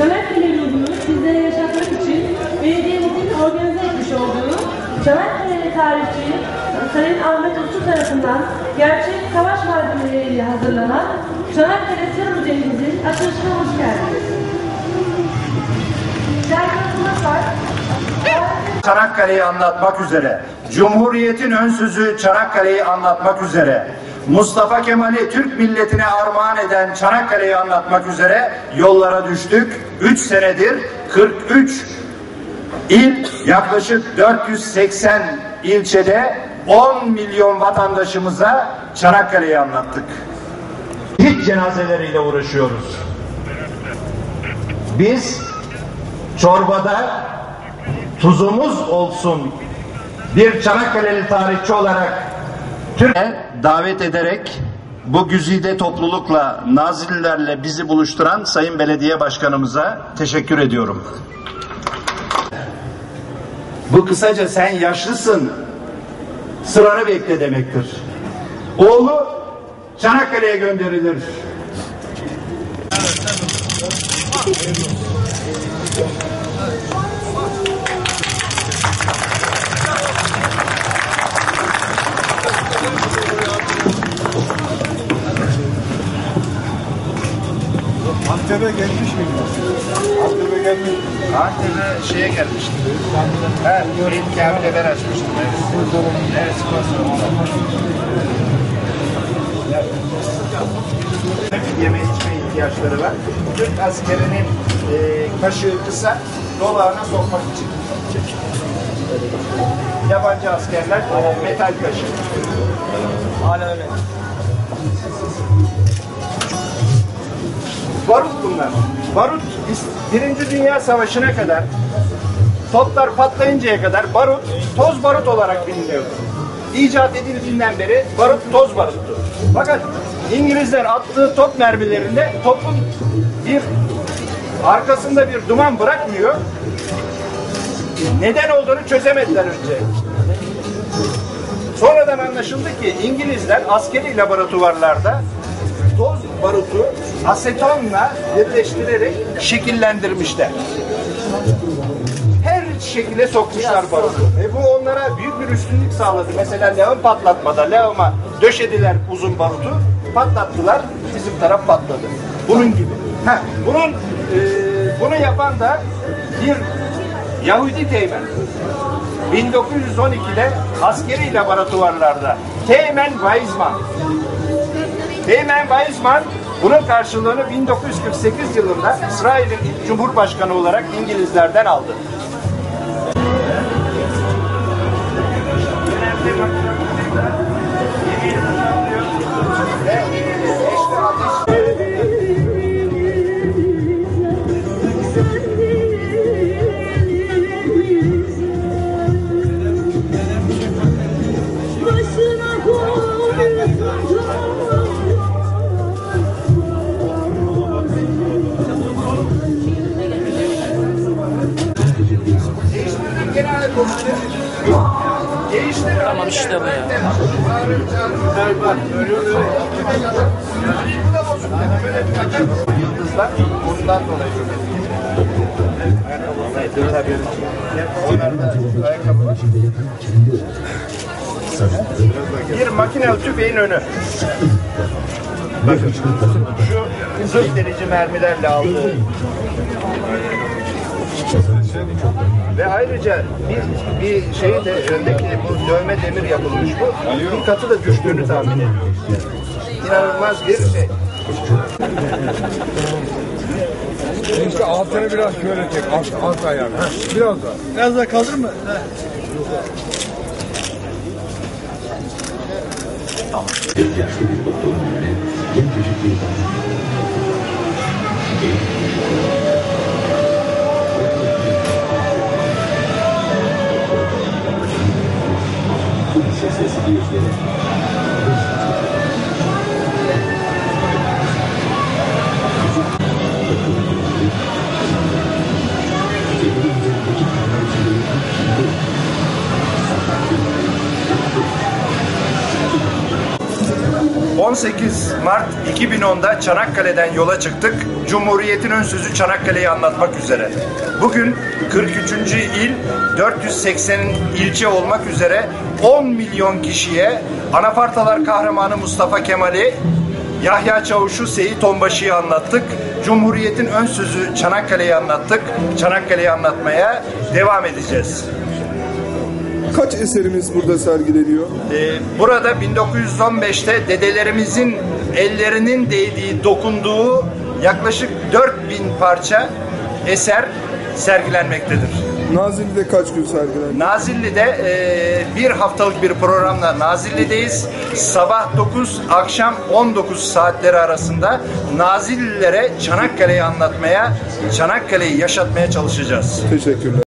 Çanakkale ruhunu sizlere yaşatmak için belediyemizin organize etmiş olduğu Çanakkale tarihçi Sayın Ahmet Uslu tarafından gerçek savaş malzemeleriyle hazırlanan Çanakkale Sır Müzemizin açılışına hoş geldiniz. Çanakkale'yi anlatmak üzere, Cumhuriyet'in ön sözü Çanakkale'yi anlatmak üzere, Mustafa Kemal'i Türk milletine armağan eden Çanakkale'yi anlatmak üzere yollara düştük. 3 senedir 43 il yaklaşık 480 ilçede 10 milyon vatandaşımıza Çanakkale'yi anlattık. Hiç cenazeleriyle uğraşıyoruz. Biz çorbada tuzumuz olsun bir Çanakkale'li tarihçi olarak Türkiye davet ederek bu güzide toplulukla, nazillerle bizi buluşturan Sayın Belediye Başkanımıza teşekkür ediyorum. Bu kısaca sen yaşlısın, sıranı bekle demektir. Oğlu Çanakkale'ye gönderilir. Antep'e gelmiş miydi? Antep'e gelmiş. Antep'e şeye gelmiştim. Ha, Beyt Kamil'e ben açmıştım. Evet. Evet, Yeme içme ihtiyaçları var. Türk askerinin e, kaşığı kısa, dolağına sokmak için. Yabancı askerler metal kaşık. Hala öyle. Barut bunlar. Barut Birinci Dünya Savaşı'na kadar toplar patlayıncaya kadar barut toz barut olarak biliniyordu. İcat edildiğinden beri barut toz baruttu. Fakat İngilizler attığı top mermilerinde topun bir arkasında bir duman bırakmıyor. Neden olduğunu çözemediler önce. Sonradan anlaşıldı ki İngilizler askeri laboratuvarlarda toz barutu asetonla birleştirerek şekillendirmişler. Her şekilde sokmuşlar barutu. E bu onlara büyük bir üstünlük sağladı. Mesela lağım patlatmada lağıma döşediler uzun barutu, patlattılar, bizim taraf patladı. Bunun gibi. Heh, bunun e, bunu yapan da bir Yahudi teğmen. 1912'de askeri laboratuvarlarda Teğmen Weizmann Teğmen Weizmann bunun karşılığını 1948 yılında İsrail'in ilk cumhurbaşkanı olarak İngilizlerden aldı. İşte bu ya. Yıldızlar bundan dolayı. Bir makinalı tüfeğin önü. Bakın şu zırh delici mermilerle aldığı ve ayrıca bir, bir şey de öndeki bu dövme demir yapılmış bu. Bir katı da düştüğünü tahmin ediyoruz. İnanılmaz bir şey. İşte altını biraz şöyle çek. Alt, alt ayağını. Heh, biraz daha. Biraz daha kaldır mı? Heh. Yaşlı bir doktorun önüne yemyeşil bir 18 Mart 2010'da Çanakkale'den yola çıktık. Cumhuriyet'in ön sözü Çanakkale'yi anlatmak üzere. Bugün 43. il 480 ilçe olmak üzere 10 milyon kişiye Anafartalar kahramanı Mustafa Kemal'i Yahya Çavuş'u, Seyit Onbaşı'yı anlattık. Cumhuriyet'in ön sözü Çanakkale'yi anlattık. Çanakkale'yi anlatmaya devam edeceğiz. Kaç eserimiz burada sergileniyor? Ee, burada 1915'te dedelerimizin ellerinin değdiği, dokunduğu yaklaşık 4000 parça eser sergilenmektedir. Nazilli'de kaç gün sergilendi? Nazilli'de e, bir haftalık bir programla Nazilli'deyiz. Sabah 9, akşam 19 saatleri arasında Nazillilere Çanakkale'yi anlatmaya, Çanakkale'yi yaşatmaya çalışacağız. Teşekkürler.